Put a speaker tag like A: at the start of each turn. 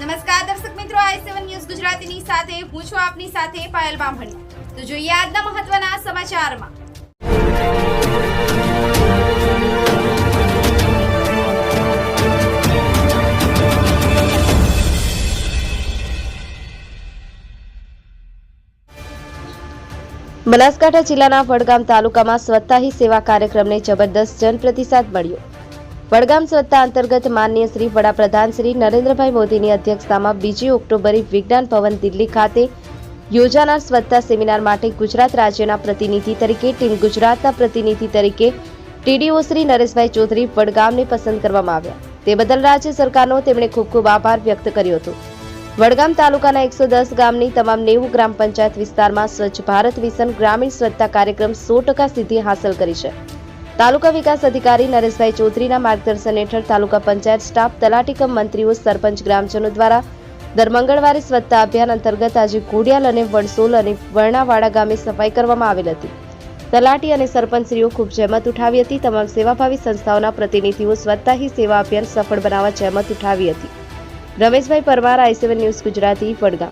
A: નમસ્કાર દર્શક મિત્રો, આઈ સેવન ન્યૂઝ ગુજરાતીની સાથે, હું છું આપની સાથે પાયલ બામણી. તો જોઈએ આજના મહત્વના સમાચારમાં.
B: બનાસકાંઠા જિલ્લાના વડગામ તાલુકામાં સ્વચ્છતા સેવા કાર્યક્રમને જબરદસ્ત જનપ્રતિસાદ મળ્યો. વડગામ સત્તા અંતર્ગત માનનીય શ્રી વડાપ્રધાન શ્રી નરેન્દ્રભાઈ મોદીની અધ્યક્ષતામાં બીજી ઓક્ટોબરે વિજ્ઞાન ભવન દિલ્હી ખાતે યોજાનાર સ્વચ્છતા સેમિનાર માટે ગુજરાત રાજ્યના પ્રતિનિધિ તરીકે ટીમ ગુજરાતના પ્રતિનિધિ તરીકે ટીડીઓ શ્રી નરેશભાઈ ચૌધરી વડગામને પસંદ કરવામાં આવ્યા. તે બદલ રાજ્ય સરકારનો તેમણે ખૂબ ખૂબ આભાર વ્યક્ત કર્યો હતો. વડગામ તાલુકાના એકસો દસ ગામની તમામ નેવું ગ્રામ પંચાયત વિસ્તારમાં સ્વચ્છ ભારત મિશન ગ્રામીણ સ્વચ્છતા કાર્યક્રમ સો ટકા સિદ્ધિ હાંસલ કરી છે. તાલુકા વિકાસ અધિકારી નરેશભાઈ ચૌધરીના માર્ગદર્શન હેઠળ તાલુકા પંચાયત સ્ટાફ તલાટીકમ મંત્રીઓ, સરપંચ, ગ્રામજનો દ્વારા દર મંગળવારે સ્વચ્છતા અભિયાન અંતર્ગત આજે ઘોડિયાલ અને વડસોલ અને વર્ણાવાડા ગામે સફાઈ કરવામાં આવેલ હતી. તલાટી અને સરપંચશ્રીઓ ખૂબ જહેમત ઉઠાવી હતી. તમામ સેવાભાવી સંસ્થાઓના પ્રતિનિધિઓ સ્વચ્છતા સેવા અભિયાન સફળ બનાવવા જહેમત ઉઠાવી હતી. Rameshbhai Parmar, I news Gujarati, Vadgam.